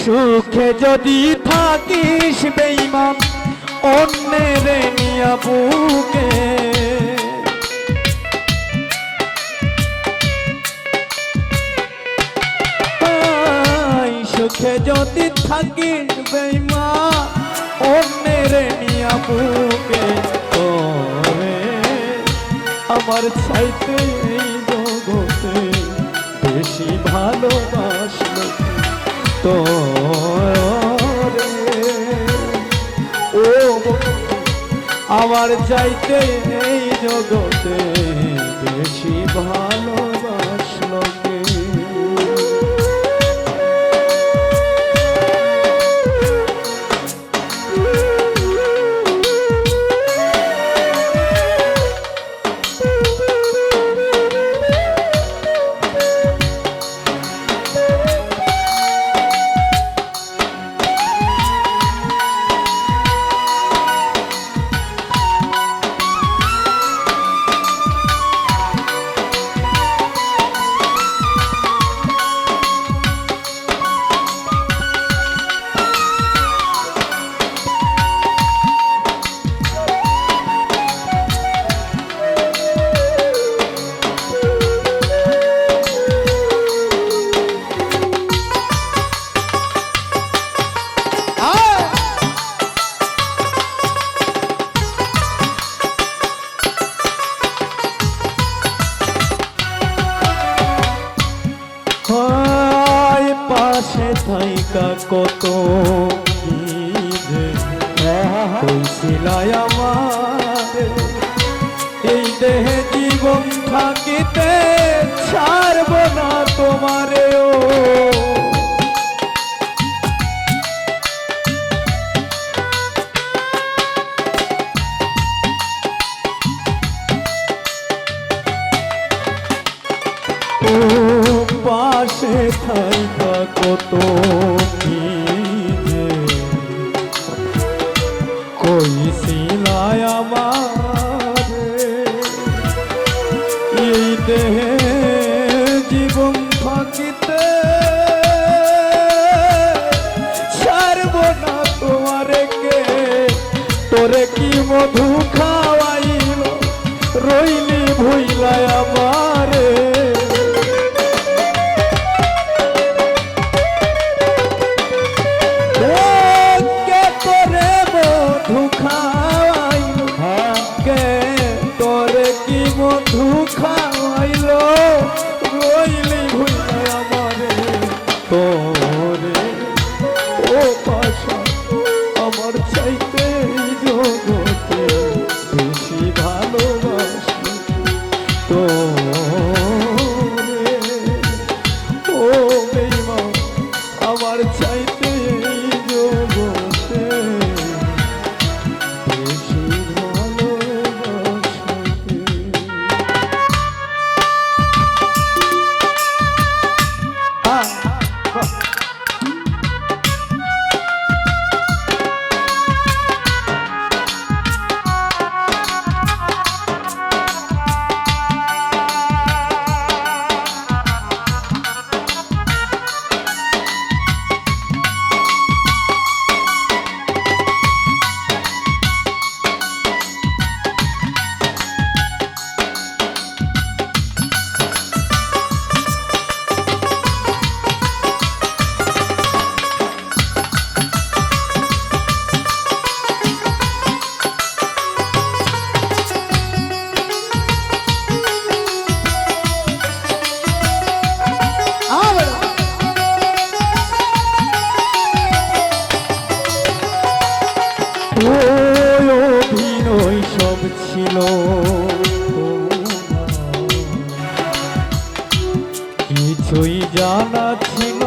সুখে যদি থাকিস বেইমান অন্যের নিয়া বুকে। সুখে যদি থাকিস বেইমান অন্যের নিয়া বুকে। আমার চাইতে ভালোবাসলো তো ও আমার চাইতে এই জগতে বেশি ভালোবাসলো হয় পাশে থাইকা কত কইছিলাই আমার এই দেহে জীবন থাকিতে ছাড়ব না তোমারেও। কইছিলাই আমার এই দেহে জীবন থাকিতে ছাড়ব না তোমারে কে তোরে কি মধু খাওয়াইল আমার চাইতে কিছুই জানা ছিল।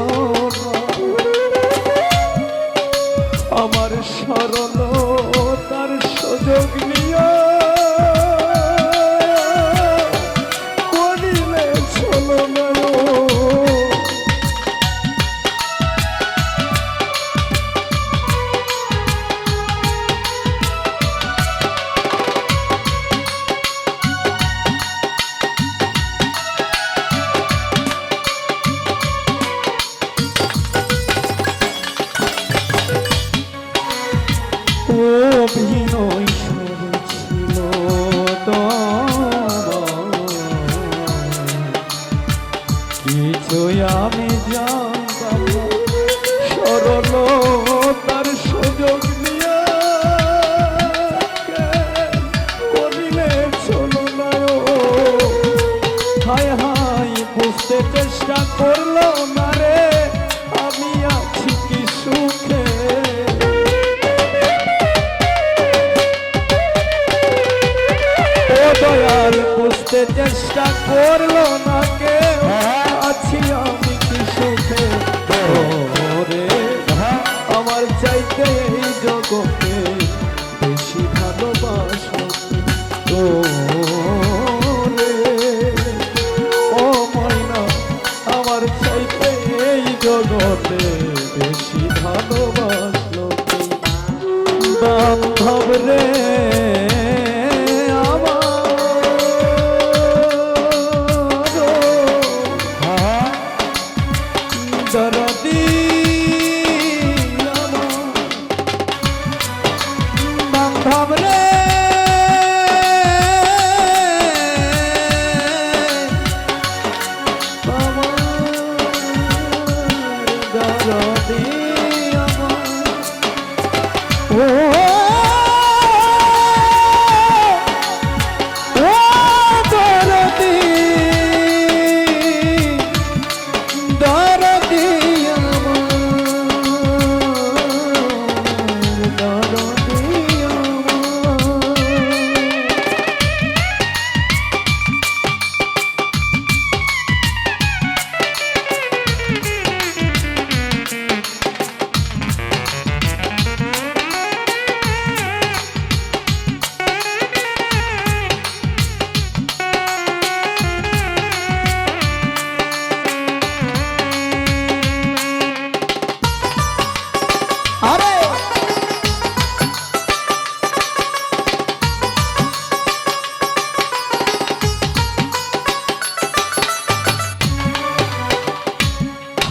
আমার সরল দয়াল বুঝতে চেষ্টা করল না কেউ। আছি আমি কি সুখে? ওরে, আমার চাইতে এই জগতে বেশি ভালোবাসো রে ও ময়না, আমার চাইতে এই জগতে বেশি ভালোবাসলো বান্ধব রে আমার বান্ধব রে দরদি ও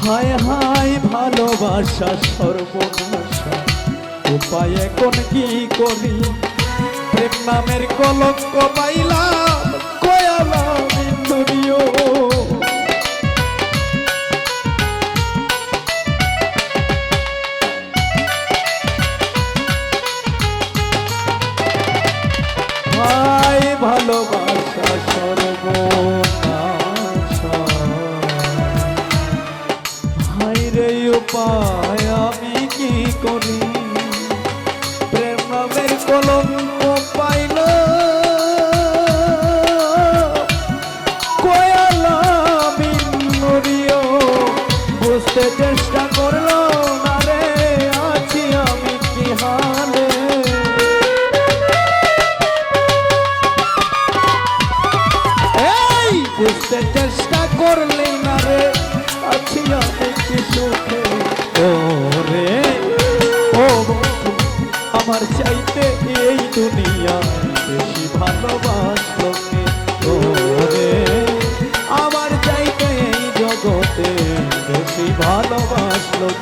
হায় হায় ভালোবাসা সর্বনাশা। উপায় কোন কি করি? প্রেম নামের কলঙ্ক পাইলাম কয়ালাম। আমি কি করি? প্রেম নামের কলঙ্ক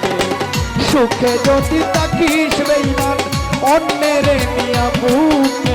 কে সুখে যদি তাকিস বেইমান অন্যের নিয়া বুকে